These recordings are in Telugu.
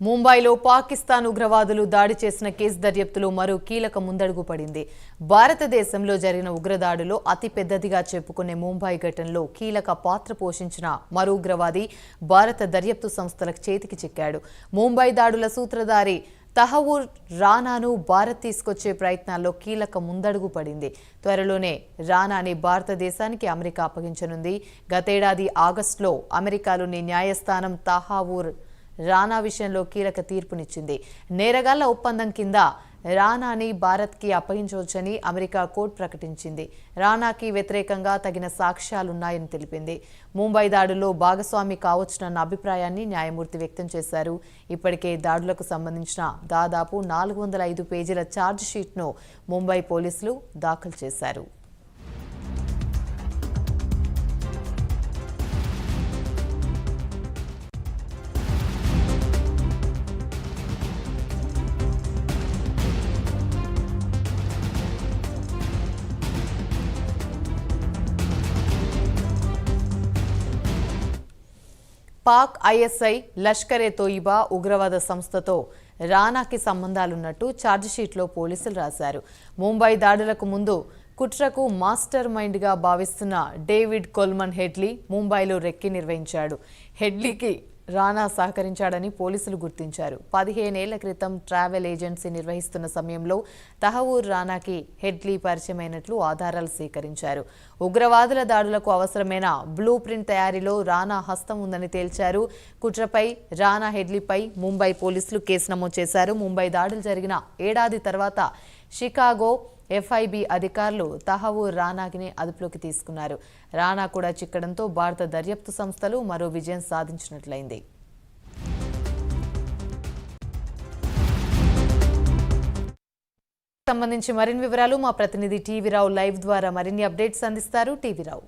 ముంబైలో పాకిస్తాన్ ఉగ్రవాదులు దాడి చేసిన కేసు దర్యాప్తులో మరో కీలక ముందడుగు పడింది. భారతదేశంలో జరిగిన ఉగ్రదాడులో అతిపెద్దదిగా చెప్పుకునే ముంబై ఘటనలో కీలక పాత్ర పోషించిన మరో ఉగ్రవాది భారత దర్యాప్తు సంస్థలకు చేతికి చిక్కాడు. ముంబై దాడుల సూత్రధారి తహవూర్ రానాను భారత్ తీసుకొచ్చే ప్రయత్నాల్లో కీలక ముందడుగు పడింది. త్వరలోనే రానాని భారతదేశానికి అమెరికా అప్పగించనుంది. గతేడాది ఆగస్టులో అమెరికాలోని న్యాయస్థానం తహావూర్ రానా విషయంలో కీలక తీర్పునిచ్చింది. నేరగాళ్ళ ఒప్పందం కింద రానాని భారత్కి అప్పగించవచ్చని అమెరికా కోర్టు ప్రకటించింది. రానాకి వ్యతిరేకంగా తగిన సాక్ష్యాలున్నాయని తెలిపింది. ముంబై దాడుల్లో భాగస్వామి కావచ్చునన్న అభిప్రాయాన్ని న్యాయమూర్తి వ్యక్తం చేశారు. ఇప్పటికే దాడులకు సంబంధించిన దాదాపు నాలుగు వందల ఐదు పేజీల ఛార్జ్ షీట్ను ముంబై పోలీసులు దాఖలు చేశారు. పాక్ ఐఎస్ఐ లష్కరే తోయిబా ఉగ్రవాద సంస్థతో రానాకి సంబంధాలున్నట్టు ఛార్జిషీట్లో పోలీసులు రాశారు. ముంబై దాడులకు ముందు కుట్రకు మాస్టర్ మైండ్గా భావిస్తున్న డేవిడ్ కొల్మన్ హెడ్లీ ముంబైలో రెక్కి నిర్వహించాడు. హెడ్లీకి రానా సహకరించాడని పోలీసులు గుర్తించారు. పదిహేనేళ్ళ క్రితం ట్రావెల్ ఏజెన్సీ నిర్వహిస్తున్న సమయంలో తహవూర్ రానాకి హెడ్లీ పరిచయమైనట్లు ఆధారాలు సేకరించారు. ఉగ్రవాదుల దాడులకు అవసరమైన బ్లూ ప్రింట్ తయారీలో రానా హస్తం ఉందని తేల్చారు. కుట్రపై రానా హెడ్లీపై ముంబై పోలీసులు కేసు నమోదు చేశారు. ముంబై దాడులు జరిగిన ఏడాది తర్వాత షికాగో ఎఫ్ఐబి అధికారులు తహవూర్ రానాకిని అదుపులోకి తీసుకున్నారు. రానా కూడా చిక్కడంతో భారత దర్యాప్తు సంస్థలు మరో విజయం సాధించినట్లయింది. సంబంధించి మరిన్ని వివరాలు మా ప్రతినిధి టీవీ రావు లైవ్ ద్వారా మరిన్ని అప్డేట్స్ అందిస్తారు. టీవీ రావు.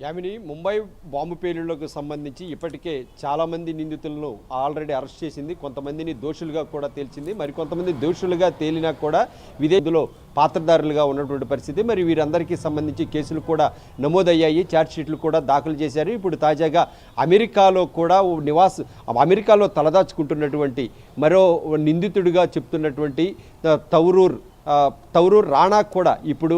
యామిని ముంబై బాంబు పేలుళ్ళకు సంబంధించి ఇప్పటికే చాలామంది నిందితులను ఆల్రెడీ అరెస్ట్ చేసింది. కొంతమందిని దోషులుగా కూడా తేల్చింది. మరి కొంతమంది దోషులుగా తేలినా కూడా విధేదులో పాత్రదారులుగా ఉన్నటువంటి పరిస్థితి. మరి వీరందరికీ సంబంధించి కేసులు కూడా నమోదయ్యాయి. ఛార్జ్షీట్లు కూడా దాఖలు చేశారు. ఇప్పుడు తాజాగా అమెరికాలో కూడా ఓ నివాస్ అమెరికాలో తలదాచుకుంటున్నటువంటి మరో నిందితుడిగా చెప్తున్నటువంటి తౌరూర్ తౌరూర్ రాణా కూడా ఇప్పుడు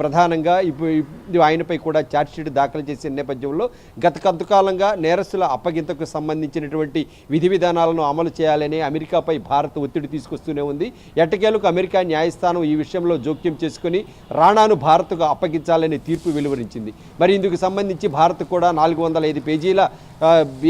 ప్రధానంగా ఇప్పుడు ఆయనపై కూడా ఛార్జ్షీట్ దాఖలు చేసిన నేపథ్యంలో గత కొంతకాలంగా నేరస్తుల అప్పగింతకు సంబంధించినటువంటి విధి విధానాలను అమలు చేయాలని అమెరికాపై భారత్ ఒత్తిడి తీసుకొస్తూనే ఉంది. ఎట్టకేలకు అమెరికా న్యాయస్థానం ఈ విషయంలో జోక్యం చేసుకుని రాణాను భారత్కు అప్పగించాలని తీర్పు వెలువరించింది. మరి ఇందుకు సంబంధించి భారత్ కూడా నాలుగు వందల ఐదు పేజీల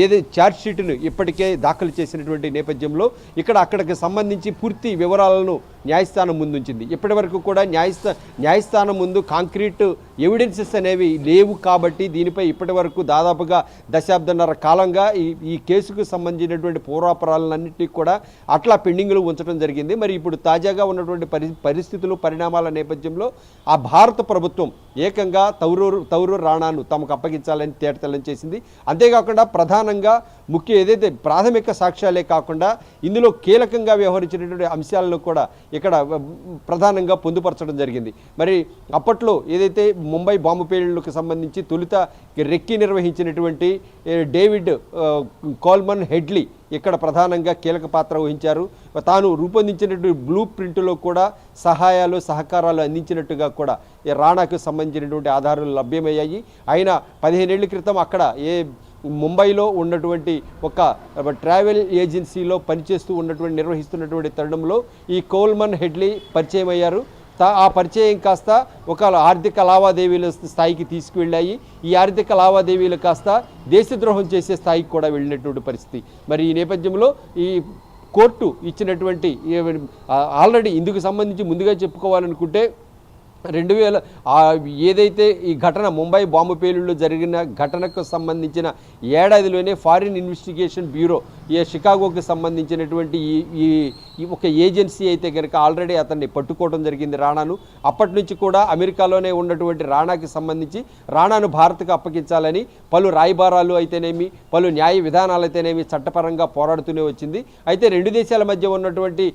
ఏది ఛార్జ్షీట్ను ఇప్పటికే దాఖలు చేసినటువంటి నేపథ్యంలో ఇక్కడ అక్కడికి సంబంధించి పూర్తి వివరాలను న్యాయస్థానం ముందుంచింది. ఇప్పటి వరకు కూడా న్యాయస్థా న్యాయస్థానం ముందు కాంక్రీటు ఎవిడెన్సెస్ అనేవి లేవు కాబట్టి దీనిపై ఇప్పటి వరకు దాదాపుగా దశాబ్దన్నర కాలంగా ఈ ఈ కేసుకు సంబంధించినటువంటి పూర్వాపరాలన్నింటినీ కూడా అట్లా పెండింగ్లో ఉంచడం జరిగింది. మరి ఇప్పుడు తాజాగా ఉన్నటువంటి పరి పరిస్థితులు పరిణామాల నేపథ్యంలో ఆ భారత ప్రభుత్వం ఏకంగా తౌరూరు తౌరూరు రాణాను తమకు అప్పగించాలని తేటతెల్లం చేసింది. అంతేకాకుండా ప్రధానంగా ముఖ్య ఏదైతే ప్రాథమిక సాక్ష్యాలే కాకుండా ఇందులో కీలకంగా వ్యవహరించినటువంటి అంశాలను కూడా ఇక్కడ ప్రధానంగా పొందుపరచడం జరిగింది. మరి అప్పట్లో ఏదైతే ముంబై బాంబు పేలుళ్ళకు సంబంధించి తొలుత రెక్కి నిర్వహించినటువంటి డేవిడ్ కోల్మన్ హెడ్లీ ఇక్కడ ప్రధానంగా కీలక పాత్ర వహించారు. తాను రూపొందించినటువంటి బ్లూ ప్రింట్లో కూడా సహాయాలు సహకారాలు అందించినట్టుగా కూడా ఈ రాణాకు సంబంధించినటువంటి ఆధారాలు లభ్యమయ్యాయి. ఆయన పదిహేనేళ్ళ క్రితం అక్కడ ఏ ముంబైలో ఉన్నటువంటి ఒక ట్రావెల్ ఏజెన్సీలో పనిచేస్తూ ఉన్నటువంటి నిర్వహిస్తున్నటువంటి తరుణంలో ఈ కోల్మన్ హెడ్లీ పరిచయం అయ్యారు ఆ పరిచయం కాస్త ఒక ఆర్థిక లావాదేవీల స్థాయికి తీసుకువెళ్ళాయి. ఈ ఆర్థిక లావాదేవీలు కాస్త దేశద్రోహం చేసే స్థాయికి కూడా వెళ్ళినటువంటి పరిస్థితి. మరి ఈ నేపథ్యంలో ఈ కోర్టు ఇచ్చినటువంటి ఆల్రెడీ ఇందుకు సంబంధించి ముందుగా చెప్పుకోవాలనుకుంటే రెండు వేల ఏదైతే ఈ ఘటన ముంబై బాంబు పేలుళ్ళు జరిగిన ఘటనకు సంబంధించిన ఏడాదిలోనే ఫారిన్ ఇన్వెస్టిగేషన్ బ్యూరో ఈ షికాగోకి సంబంధించినటువంటి ఈ ఈ ఒక ఏజెన్సీ అయితే కనుక ఆల్రెడీ అతన్ని పట్టుకోవడం జరిగింది రాణాను. అప్పటి నుంచి కూడా అమెరికాలోనే ఉన్నటువంటి రాణాకి సంబంధించి రాణాను భారత్కు అప్పగించాలని పలు రాయబారాలు అయితేనేమి పలు న్యాయ విధానాలు అయితేనేమి చట్టపరంగా పోరాడుతూనే వచ్చింది. అయితే రెండు దేశాల మధ్య ఉన్నటువంటి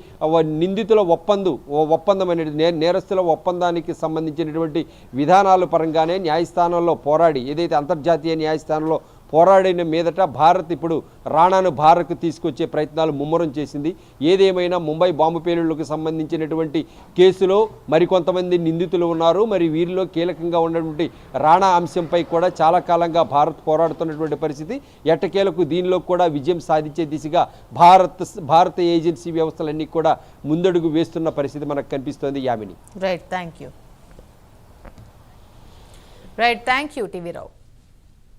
నిందితుల ఒప్పందు ఓ ఒప్పందం అనేది నే- నేరస్తుల ఒప్పందానికి సంబంధించినటువంటి విధానాల పరంగానే న్యాయస్థానంలో పోరాడి ఏదైతే అంతర్జాతీయ న్యాయస్థానంలో పోరాడిన మీదట భారత్ ఇప్పుడు రాణాను భారత్కు తీసుకొచ్చే ప్రయత్నాలు ముమ్మరం చేసింది. ఏదేమైనా ముంబై బాంబు పేలుళ్ళకు సంబంధించినటువంటి కేసులో మరికొంతమంది నిందితులు ఉన్నారు. మరి వీరిలో కీలకంగా ఉన్నటువంటి రాణా అంశంపై కూడా చాలా కాలంగా భారత్ పోరాడుతున్నటువంటి పరిస్థితి. ఎట్టకేలకు దీనిలో కూడా విజయం సాధించే దిశగా భారత్ భారత ఏజెన్సీ వ్యవస్థలన్నీ కూడా ముందడుగు వేస్తున్న పరిస్థితి మనకు కనిపిస్తోంది. Yamini. Right thank you right thank you TV Rao